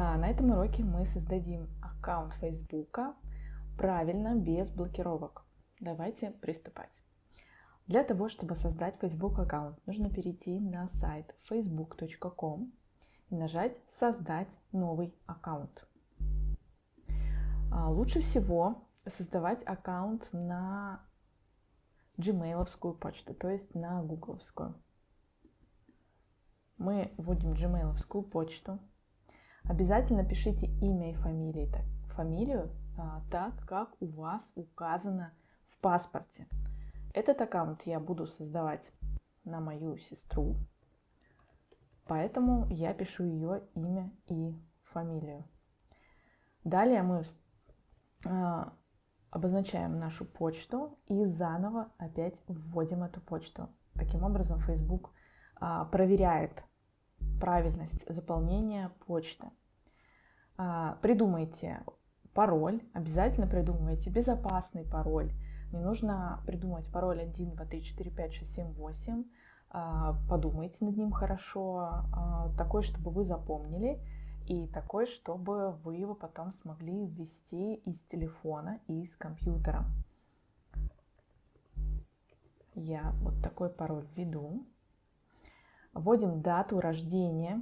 А на этом уроке мы создадим аккаунт Facebook правильно, без блокировок. Давайте приступать. Для того, чтобы создать Facebook аккаунт, нужно перейти на сайт facebook.com и нажать «Создать новый аккаунт». А, лучше всего создавать аккаунт на gmail почту, то есть на гугловскую. Мы вводим gmail почту. Обязательно пишите имя и фамилию, фамилию а, так, как у вас указано в паспорте. Этот аккаунт я буду создавать на мою сестру, поэтому я пишу ее имя и фамилию. Далее мы а, обозначаем нашу почту и заново опять вводим эту почту. Таким образом, Facebook а, проверяет правильность заполнения почты. А, придумайте пароль, обязательно придумывайте безопасный пароль. Не нужно придумать пароль 1, 2, 3, 4, 5, 6, 7, 8. Подумайте над ним хорошо, такой, чтобы вы запомнили и такой, чтобы вы его потом смогли ввести из телефона и из компьютера. Я вот такой пароль введу. Вводим дату рождения.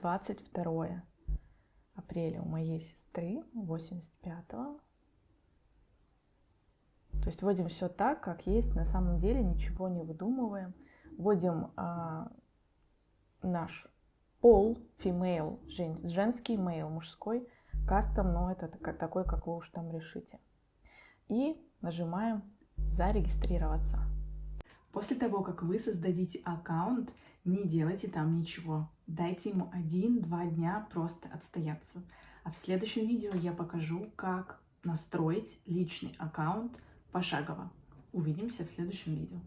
22 апреля у моей сестры, 85-го. То есть вводим все так, как есть, на самом деле ничего не выдумываем. Вводим а, наш пол, female, жен, женский, male, мужской, кастом, но это такой, как вы уж там решите. И нажимаем «Зарегистрироваться». После того, как вы создадите аккаунт, не делайте там ничего. Дайте ему один-два дня просто отстояться. А в следующем видео я покажу, как настроить личный аккаунт пошагово. Увидимся в следующем видео.